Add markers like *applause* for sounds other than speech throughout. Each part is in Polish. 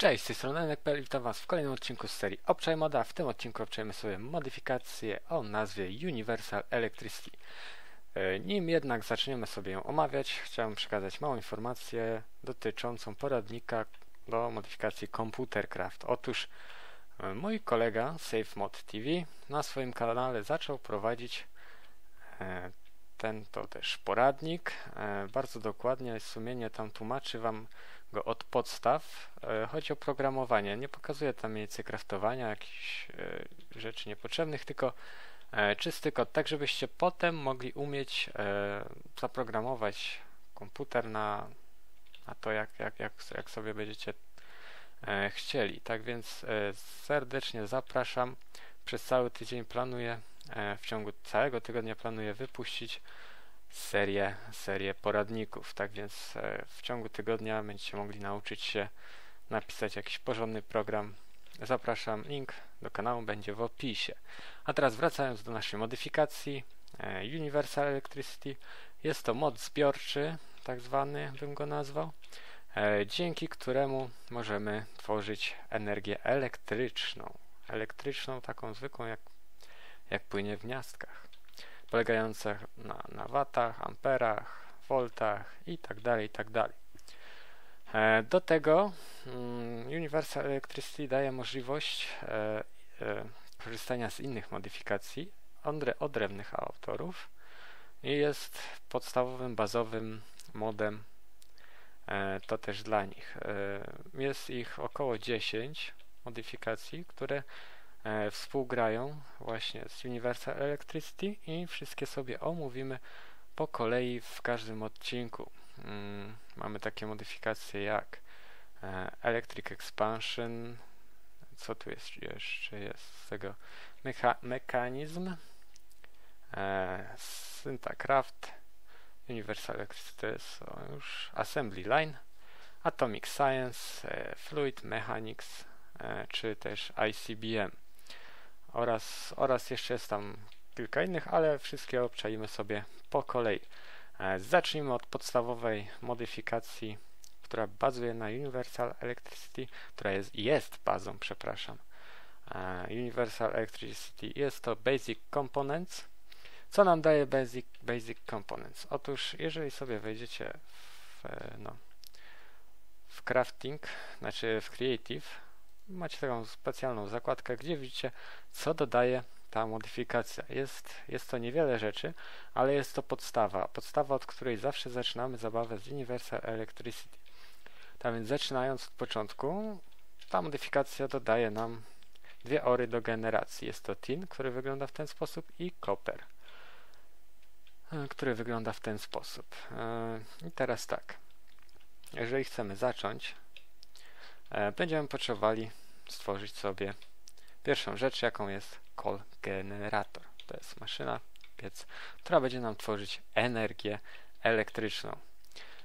Cześć, z tej strony i witam Was w kolejnym odcinku z serii Obczaj Moda. W tym odcinku obczajmy sobie modyfikację o nazwie Universal Electricity. E, nim jednak zaczniemy sobie ją omawiać, chciałem przekazać małą informację dotyczącą poradnika do modyfikacji Computercraft. Otóż e, mój kolega SafeMod TV na swoim kanale zaczął prowadzić e, ten to też poradnik. Bardzo dokładnie sumienie tam tłumaczy Wam go od podstaw. E, chodzi o programowanie. Nie pokazuje tam miejsce kraftowania, jakichś e, rzeczy niepotrzebnych, tylko e, czysty kod, tak żebyście potem mogli umieć zaprogramować komputer na, na to, jak, jak, jak, jak sobie będziecie chcieli. Tak więc serdecznie zapraszam. Przez cały tydzień planuję, w ciągu całego tygodnia planuję wypuścić serię, serię poradników. Tak więc e, w ciągu tygodnia będziecie mogli nauczyć się napisać jakiś porządny program. Zapraszam, link do kanału będzie w opisie. A teraz wracając do naszej modyfikacji e, Universal Electricity. Jest to mod zbiorczy, tak zwany bym go nazwał, e, dzięki któremu możemy tworzyć energię elektryczną. Elektryczną, taką zwykłą, jak, jak płynie w gniazdkach polegających na, na watach, amperach, voltach itd. Tak itd. Tak e, do tego mm, Universal Electricity daje możliwość e, e, korzystania z innych modyfikacji odrębnych autorów i jest podstawowym, bazowym modem to też dla nich. Jest ich około 10 modyfikacji, które e, współgrają właśnie z Universal Electricity i wszystkie sobie omówimy po kolei w każdym odcinku. Mm, mamy takie modyfikacje jak e, Electric Expansion, co tu jest jeszcze jest z tego Mecha mechanizm? E, Syntacraft Universal Electricity jest już Assembly Line Atomic Science e, Fluid Mechanics czy też ICBM oraz, oraz jeszcze jest tam kilka innych, ale wszystkie obczajmy sobie po kolei. E, zacznijmy od podstawowej modyfikacji, która bazuje na Universal Electricity, która jest, jest bazą, przepraszam. E, Universal Electricity jest to Basic Components. Co nam daje Basic, basic Components? Otóż, jeżeli sobie wejdziecie w, e, no, w crafting, znaczy w creative, macie taką specjalną zakładkę, gdzie widzicie, co dodaje ta modyfikacja. Jest, jest to niewiele rzeczy, ale jest to podstawa. Podstawa, od której zawsze zaczynamy zabawę z Universal Electricity. Tak więc zaczynając od początku, ta modyfikacja dodaje nam dwie ory do generacji. Jest to tin, który wygląda w ten sposób i copper, e, który wygląda w ten sposób. E, I teraz tak, jeżeli chcemy zacząć, e, będziemy potrzebowali stworzyć sobie pierwszą rzecz, jaką jest call generator. To jest maszyna, piec, która będzie nam tworzyć energię elektryczną.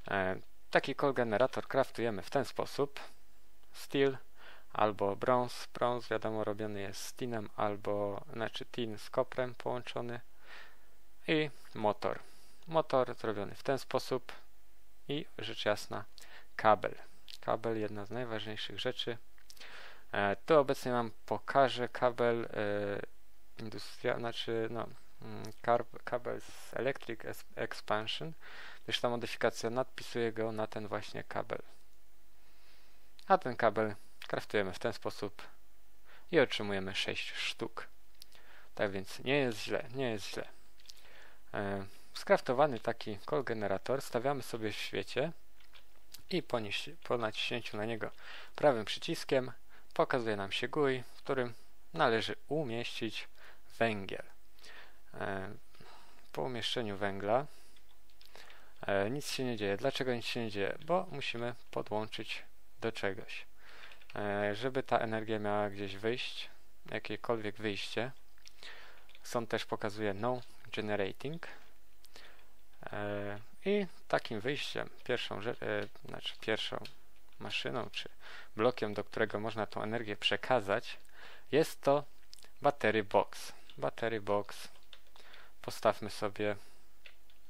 E, taki call generator kraftujemy w ten sposób. Steel albo brąz. Brąz wiadomo robiony jest z tinem albo znaczy tin z koprem połączony i motor. Motor zrobiony w ten sposób i rzecz jasna kabel. Kabel jedna z najważniejszych rzeczy tu obecnie nam pokażę kabel e, industria, znaczy no, mm, kabel z Electric Expansion, gdyż ta modyfikacja nadpisuje go na ten właśnie kabel. A ten kabel kraftujemy w ten sposób i otrzymujemy 6 sztuk. Tak więc nie jest źle, nie jest źle. E, skraftowany taki kol generator stawiamy sobie w świecie i po, po naciśnięciu na niego prawym przyciskiem pokazuje nam się GUI, w którym należy umieścić węgiel. E, po umieszczeniu węgla e, nic się nie dzieje. Dlaczego nic się nie dzieje? Bo musimy podłączyć do czegoś. E, żeby ta energia miała gdzieś wyjść, jakiekolwiek wyjście, stąd też pokazuje no generating i takim wyjściem, pierwszą, znaczy pierwszą maszyną czy blokiem, do którego można tą energię przekazać, jest to battery box. Battery box postawmy sobie,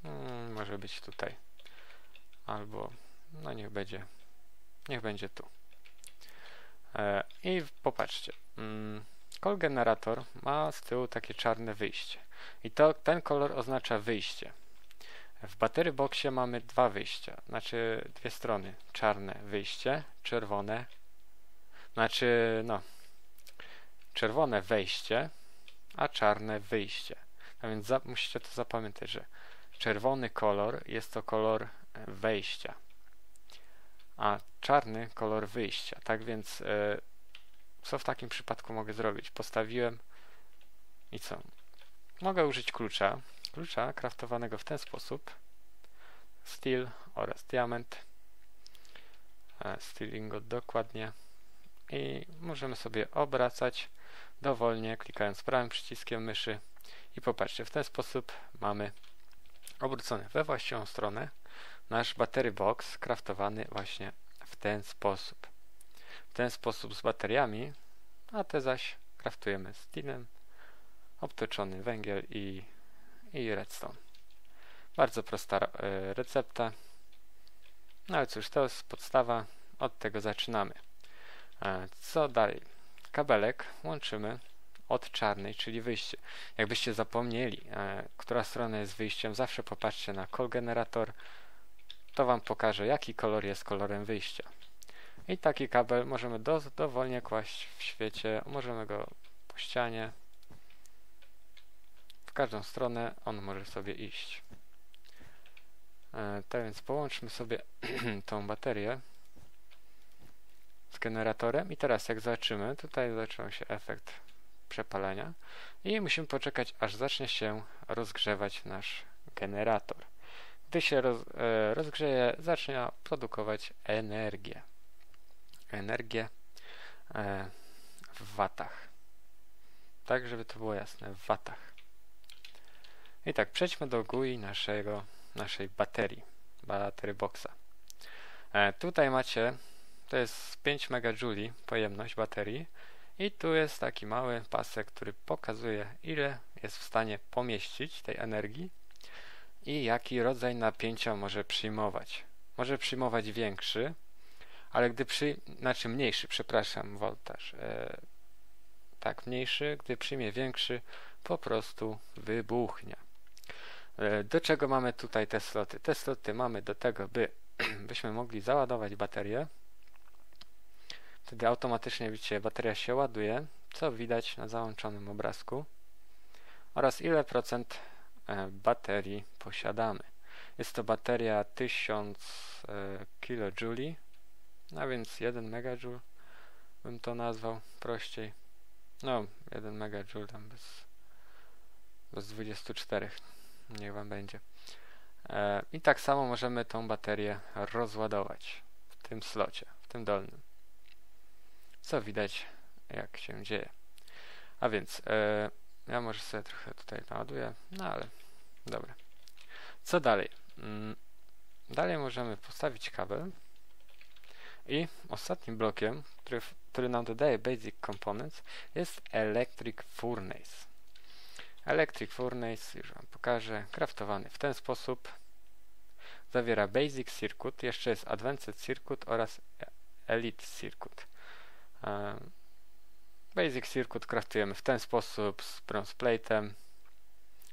hmm, może być tutaj, albo no niech będzie, niech będzie tu. E, I popatrzcie, mm, generator ma z tyłu takie czarne wyjście i to ten kolor oznacza wyjście. W Battery Boxie mamy dwa wyjścia, znaczy dwie strony. Czarne wyjście, czerwone, znaczy no, czerwone wejście, a czarne wyjście. A więc za, musicie to zapamiętać, że czerwony kolor jest to kolor e, wejścia, a czarny kolor wyjścia. Tak więc e, co w takim przypadku mogę zrobić? Postawiłem i co? Mogę użyć klucza, klucza kraftowanego w ten sposób. Steel oraz diament. E, steel ingot dokładnie. I możemy sobie obracać dowolnie, klikając prawym przyciskiem myszy. I popatrzcie, w ten sposób mamy obrócony we właściwą stronę nasz battery box kraftowany właśnie w ten sposób. W ten sposób z bateriami, a te zaś kraftujemy tinem, obtoczony węgiel i, i redstone. Bardzo prosta e, recepta. No ale cóż, to jest podstawa. Od tego zaczynamy. E, co dalej? Kabelek łączymy od czarnej, czyli wyjście. Jakbyście zapomnieli, e, która strona jest wyjściem, zawsze popatrzcie na call generator. To Wam pokaże, jaki kolor jest kolorem wyjścia. I taki kabel możemy do, dowolnie kłaść w świecie. Możemy go po ścianie. Każdą stronę on może sobie iść. E, tak więc połączmy sobie *clears throat* tą baterię z generatorem i teraz jak zobaczymy, tutaj zaczął się efekt przepalenia i musimy poczekać aż zacznie się rozgrzewać nasz generator. Gdy się roz, e, rozgrzeje, zacznie produkować energię. Energię e, w watach. Tak, żeby to było jasne, w watach. I tak, przejdźmy do GUI naszego naszej baterii, batery boxa. E, tutaj macie, to jest 5 MJ pojemność baterii i tu jest taki mały pasek, który pokazuje ile jest w stanie pomieścić tej energii i jaki rodzaj napięcia może przyjmować. Może przyjmować większy, ale gdy przy, znaczy mniejszy, przepraszam, voltaż. E, tak, mniejszy, gdy przyjmie większy, po prostu wybuchnie. E, do czego mamy tutaj te sloty? Te sloty mamy do tego, by *clears throat* byśmy mogli załadować baterię. Wtedy automatycznie widzicie, bateria się ładuje, co widać na załączonym obrazku. Oraz ile procent e, baterii posiadamy. Jest to bateria 1000 e, kJ, a więc 1 MJ bym to nazwał prościej. No, 1 MJ tam bez, bez 24 niech wam będzie. E, I tak samo możemy tą baterię rozładować w tym slocie, w tym dolnym. Co widać, jak się dzieje. A więc, e, ja może sobie trochę tutaj naładuję, no ale dobra. Co dalej? Mm, dalej możemy postawić kabel i ostatnim blokiem, który, który nam dodaje Basic Components jest Electric Furnace. Electric Furnace, już Wam pokażę, kraftowany w ten sposób. Zawiera Basic Circuit, jeszcze jest Advanced Circuit oraz Elite Circuit. Basic Circuit kraftujemy w ten sposób z bronze plate'em.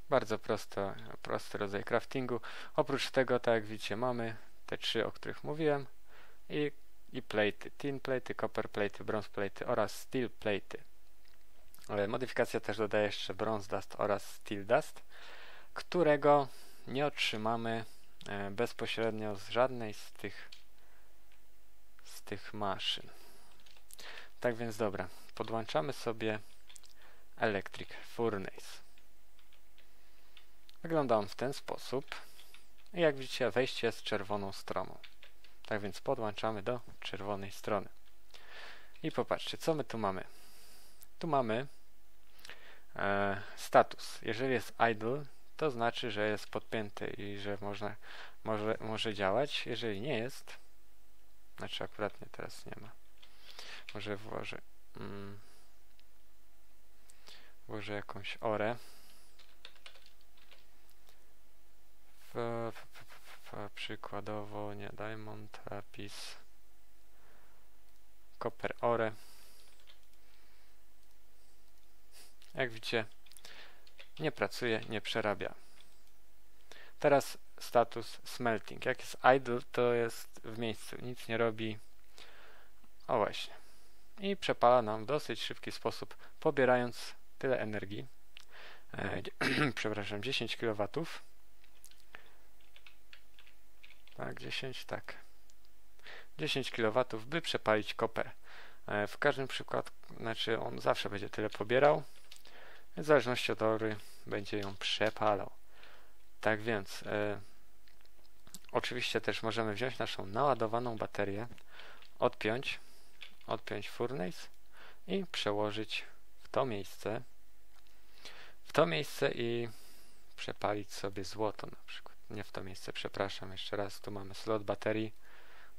Bardzo prosto, prosty rodzaj craftingu. Oprócz tego, tak jak widzicie, mamy te trzy, o których mówiłem i, i plate, tin plate, copper plate, bronze plate oraz steel plate. Modyfikacja też dodaje jeszcze Bronze Dust oraz Steel Dust, którego nie otrzymamy e, bezpośrednio z żadnej z tych z tych maszyn. Tak więc dobra, podłączamy sobie Electric Furnace. Wygląda on w ten sposób. Jak widzicie, wejście jest czerwoną stroną. Tak więc podłączamy do czerwonej strony. I popatrzcie, co my tu mamy. Tu mamy e, status. Jeżeli jest idle, to znaczy, że jest podpięty i że można, może, może działać. Jeżeli nie jest, znaczy akurat nie, teraz nie ma. Może włożę, mm, włożę jakąś orę. Przykładowo, nie, diamond, lapis, copper ore. Jak widzicie, nie pracuje, nie przerabia. Teraz status smelting. Jak jest idle, to jest w miejscu, nic nie robi. O właśnie. I przepala nam w dosyć szybki sposób, pobierając tyle energii. E, *clears throat* przepraszam, 10 kW. Tak, 10, tak. 10 kW, by przepalić koper. E, w każdym przypadku, znaczy on zawsze będzie tyle pobierał. W zależności od ory będzie ją przepalał. Tak więc, e, oczywiście też możemy wziąć naszą naładowaną baterię, odpiąć, odpiąć furnace i przełożyć w to miejsce, w to miejsce i przepalić sobie złoto na przykład. Nie w to miejsce, przepraszam, jeszcze raz, tu mamy slot baterii,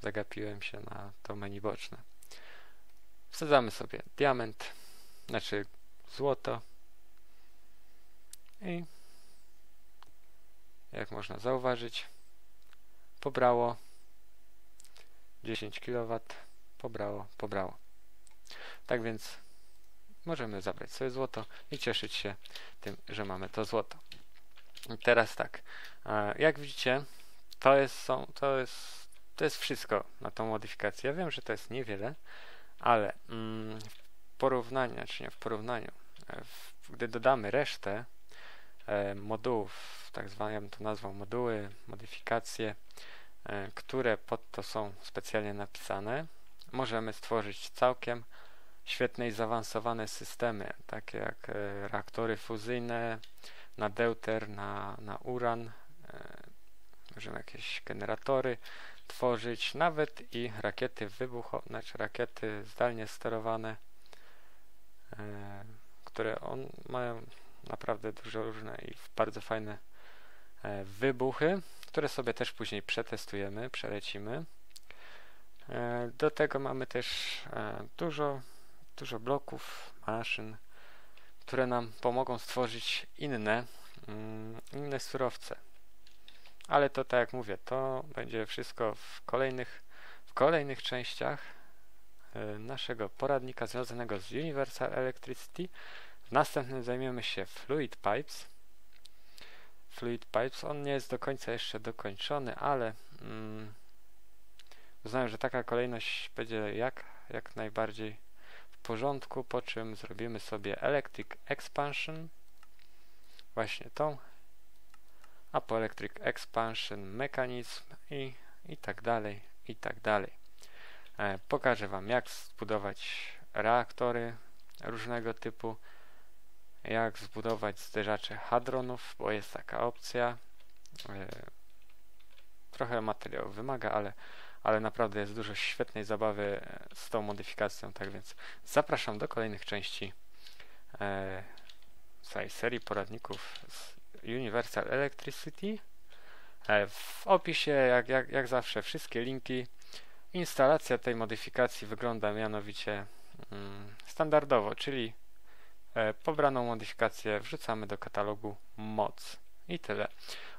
zagapiłem się na to menu boczne. Wsadzamy sobie diament, znaczy złoto i jak można zauważyć pobrało. 10 kW pobrało, pobrało. Tak więc możemy zabrać sobie złoto i cieszyć się tym, że mamy to złoto. I teraz tak. Jak widzicie to jest, są, to jest to jest wszystko na tą modyfikację. Ja wiem, że to jest niewiele, ale mm, w porównaniu, znaczy nie w porównaniu, w, gdy dodamy resztę modułów, tak zwane, ja bym to nazwał moduły, modyfikacje, e, które pod to są specjalnie napisane, możemy stworzyć całkiem świetne i zaawansowane systemy, takie jak e, reaktory fuzyjne na deuter, na, na uran, e, możemy jakieś generatory tworzyć, nawet i rakiety wybuchowe, znaczy rakiety zdalnie sterowane, e, które on, mają naprawdę dużo różne i bardzo fajne e, wybuchy, które sobie też później przetestujemy, przelecimy. E, do tego mamy też e, dużo, dużo bloków, maszyn, które nam pomogą stworzyć inne, mm, inne surowce. Ale to tak jak mówię, to będzie wszystko w kolejnych, w kolejnych częściach naszego poradnika związanego z Universal Electricity. W następnym zajmiemy się Fluid Pipes. Fluid Pipes, on nie jest do końca jeszcze dokończony, ale mm, uznałem, że taka kolejność będzie jak, jak najbardziej w porządku, po czym zrobimy sobie Electric Expansion, właśnie tą Apoelectric Expansion Mechanism i, i tak dalej, i tak dalej. E, pokażę Wam jak zbudować reaktory różnego typu, jak zbudować zderzacze hadronów, bo jest taka opcja. E, trochę materiału wymaga, ale, ale naprawdę jest dużo świetnej zabawy e, z tą modyfikacją, tak więc zapraszam do kolejnych części e, całej serii poradników z Universal Electricity. W opisie, jak, jak, jak zawsze, wszystkie linki. Instalacja tej modyfikacji wygląda mianowicie mm, standardowo, czyli pobraną modyfikację wrzucamy do katalogu moc. I tyle.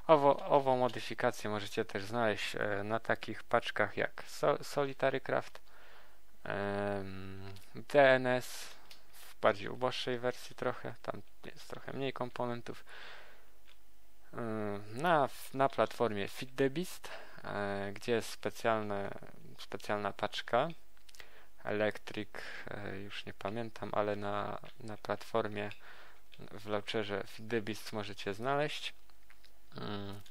Owo, ową modyfikację możecie też znaleźć e, na takich paczkach jak so, Solitary Craft, DNS w bardziej uboższej wersji trochę, tam jest trochę mniej komponentów na, na platformie e, gdzie jest specjalne, specjalna paczka Electric, e, już nie pamiętam, ale na, na platformie w launcherze FitTheBeast możecie znaleźć mm,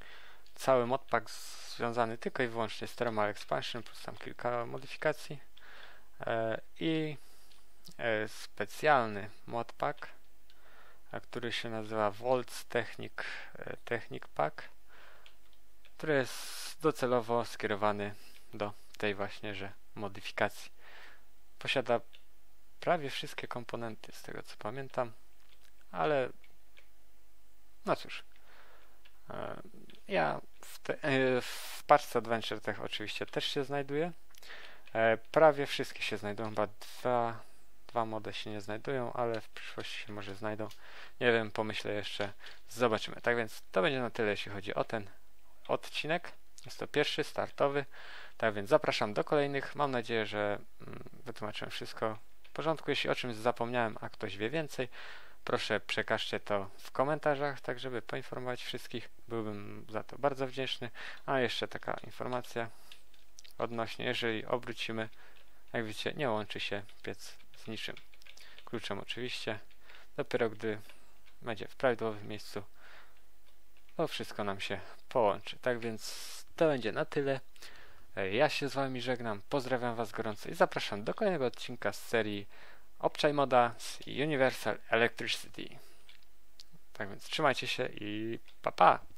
cały modpack związany tylko i wyłącznie z Thermal Expansion plus tam kilka modyfikacji e, i specjalny modpack który się nazywa Volts Technic, e, Technic Pack, który jest docelowo skierowany do tej właśnie, że modyfikacji. Posiada prawie wszystkie komponenty, z tego co pamiętam, ale no cóż, e, ja w, te, e, w paczce Adventure Tech oczywiście też się znajduje. Prawie wszystkie się znajdują, chyba dwa Dwa mody się nie znajdują, ale w przyszłości się może znajdą. Nie wiem, pomyślę jeszcze. Zobaczymy. Tak więc to będzie na tyle, jeśli chodzi o ten odcinek. Jest to pierwszy, startowy. Tak więc zapraszam do kolejnych. Mam nadzieję, że mm, wytłumaczyłem wszystko w porządku. Jeśli o czymś zapomniałem, a ktoś wie więcej, proszę przekażcie to w komentarzach, tak żeby poinformować wszystkich. Byłbym za to bardzo wdzięczny. A jeszcze taka informacja odnośnie, jeżeli obrócimy, jak widzicie, nie łączy się piec z niczym. Kluczem oczywiście. Dopiero gdy będzie w prawidłowym miejscu, to wszystko nam się połączy. Tak więc to będzie na tyle. Ja się z Wami żegnam, pozdrawiam Was gorąco i zapraszam do kolejnego odcinka z serii Obczaj Moda z Universal Electricity. Tak więc trzymajcie się i pa pa!